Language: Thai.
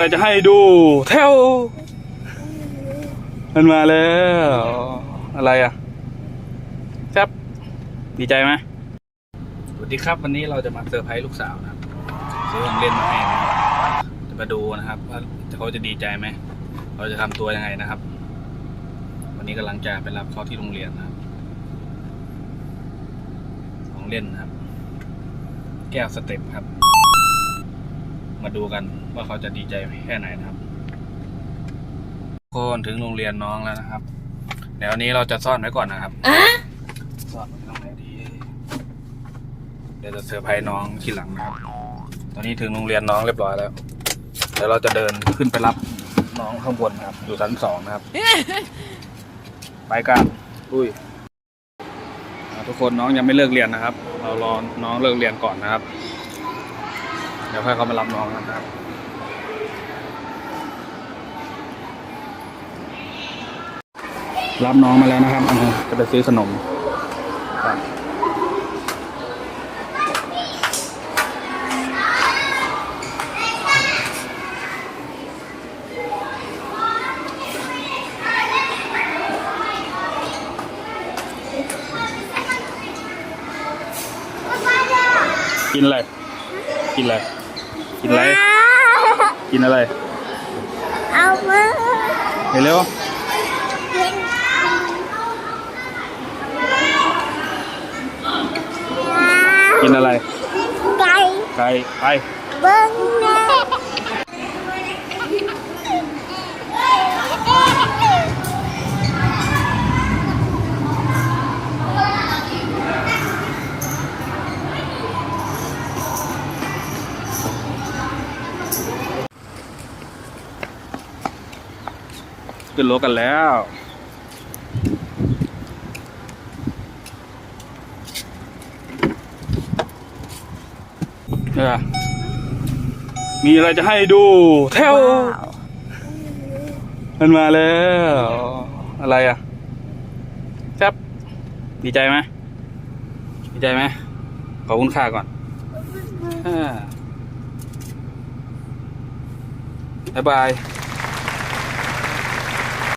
เราจะให้ดูเทวมันมาแล้ว อะไรอะ ครับ ดีใจไหมสวัสดีครับ วันนี้เราจะมาเซอร์ไพรส์ลูกสาวนะครับซื้อของเล่นมาให้นะครับจะมาดูนะครับว่าเขาจะดีใจไหมเราจะทำตัวยังไงนะครับ วันนี้กำลังจะไปรับเขาที่โรงเรียนนะครับ ของเล่นนะครับ แก้วสเต็ปครับ มาดูกันว่าเขาจะดีใจแค่ไหนนะครับทุกคนถึงโรงเรียนน้องแล้วนะครับเดี๋ยววันนี้เราจะซ่อนไว้ก่อนนะครับซ่อนไว้ตรงไหนดีเดี๋ยวจะเซอร์ไพรส์น้องทีหลังนะครับ ตอนนี้ถึงโรงเรียนน้องเรียบร้อยแล้วเดี๋ยวเราจะเดินขึ้นไปรับน้องข้างบนนะครับ อยู่ชั้นสองนะครับ ไปกันอุ้ยอ่าทุกคนน้องยังไม่เลิกเรียนนะครับ เรารอน้องเลิกเรียนก่อนนะครับ เดี๋ยวค่อยเขามารับน้องนะครับรับน้องมาแล้วนะครับอ่าจะไปซื้อขนมกินอะไร กินอะไร กินอะไร กินอะไร เอามือเร็วๆกินอะไร ไก่ ไก่ ไปเบิ้งแน่ ขึ้นรถกันแล้วเออมีอะไรจะให้ดูเทวมันมาแล้ว อะไรอะครับดีใจไหมดีใจไหมขอบคุณค่าก่อนอ่าบ๊ายบาย